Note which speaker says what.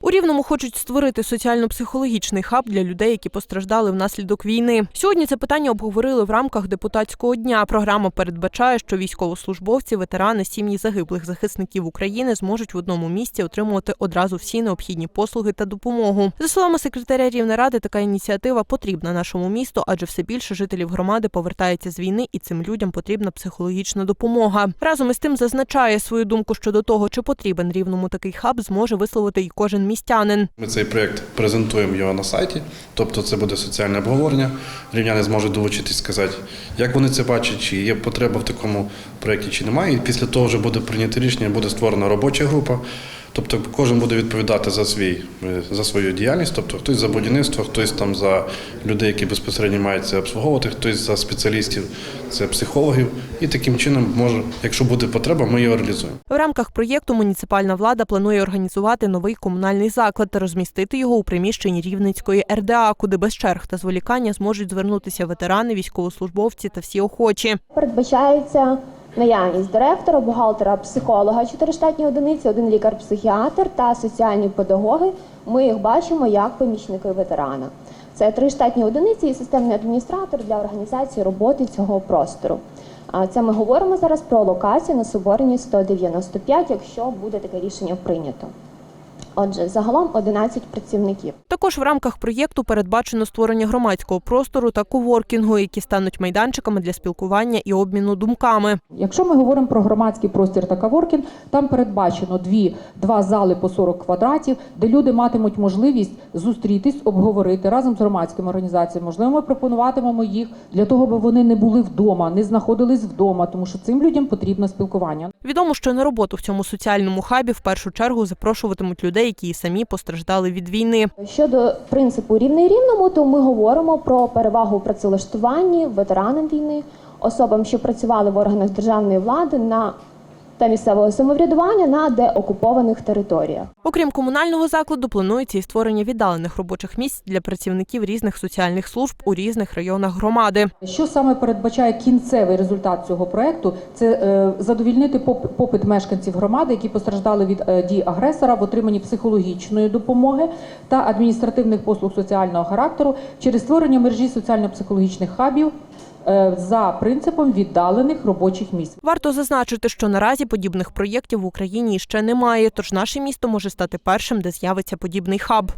Speaker 1: У Рівному хочуть створити соціально-психологічний хаб для людей, які постраждали внаслідок війни. Сьогодні це питання обговорили в рамках депутатського дня. Програма передбачає, що військовослужбовці, ветерани, сім'ї загиблих захисників України зможуть в одному місці отримувати одразу всі необхідні послуги та допомогу. За словами секретаря Рівнеради, така ініціатива потрібна нашому місту, адже все більше жителів громади повертається з війни, і цим людям потрібна психологічна допомога. Разом із тим зазначає свою думку щодо того, чи потрібен рівному такий хаб, зможе висловити і кожен містянин.
Speaker 2: Ми цей проєкт презентуємо його на сайті, тобто це буде соціальне обговорення. Рівняни зможуть долучитись, сказати, як вони це бачать, чи є потреба в такому проєкті, чи немає. І після того вже буде прийнято рішення, буде створена робоча група. Тобто кожен буде відповідати за свій е, за свою діяльність, тобто хтось за будівництво, хтось там за людей, які безпосередньо мають це обслуговувати, хтось за спеціалістів, це психологів. І таким чином може, якщо буде потреба, ми його реалізуємо.
Speaker 1: В рамках проєкту муніципальна влада планує організувати новий комунальний заклад та розмістити його у приміщенні Рівненської РДА, куди без черг та зволікання зможуть звернутися ветерани, військовослужбовці та всі охочі.
Speaker 3: Передбачається наявність директора, бухгалтера, психолога, чотири штатні одиниці, один лікар-психіатр та соціальні педагоги. Ми їх бачимо як помічники ветерана. Це три штатні одиниці і системний адміністратор для організації роботи цього простору. Це ми говоримо зараз про локацію на Соборній 195, якщо буде таке рішення прийнято. Отже, загалом 11 працівників.
Speaker 1: Також в рамках проєкту передбачено створення громадського простору та коворкінгу, які стануть майданчиками для спілкування і обміну думками.
Speaker 4: Якщо ми говоримо про громадський простір та каворкінг, там передбачено дві, два зали по 40 квадратів, де люди матимуть можливість зустрітись, обговорити разом з громадськими організаціями. Можливо, ми пропонуватимемо їх для того, аби вони не були вдома, не знаходились вдома, тому що цим людям потрібно спілкування.
Speaker 1: Відомо, що на роботу в цьому соціальному хабі в першу чергу запрошуватимуть людей, які самі постраждали від війни.
Speaker 3: Щодо принципу рівний рівному, то ми говоримо про перевагу в працевлаштуванні ветеранам війни, особам, що працювали в органах державної влади на та місцевого самоврядування на деокупованих територіях.
Speaker 1: Окрім комунального закладу, планується і створення віддалених робочих місць для працівників різних соціальних служб у різних районах громади.
Speaker 4: Що саме передбачає кінцевий результат цього проекту? Це е, задовільнити попит мешканців громади, які постраждали від е, дій агресора в отриманні психологічної допомоги та адміністративних послуг соціального характеру через створення мережі соціально-психологічних хабів за принципом віддалених робочих місць.
Speaker 1: Варто зазначити, що наразі подібних проєктів в Україні ще немає, тож наше місто може стати першим, де з'явиться подібний хаб.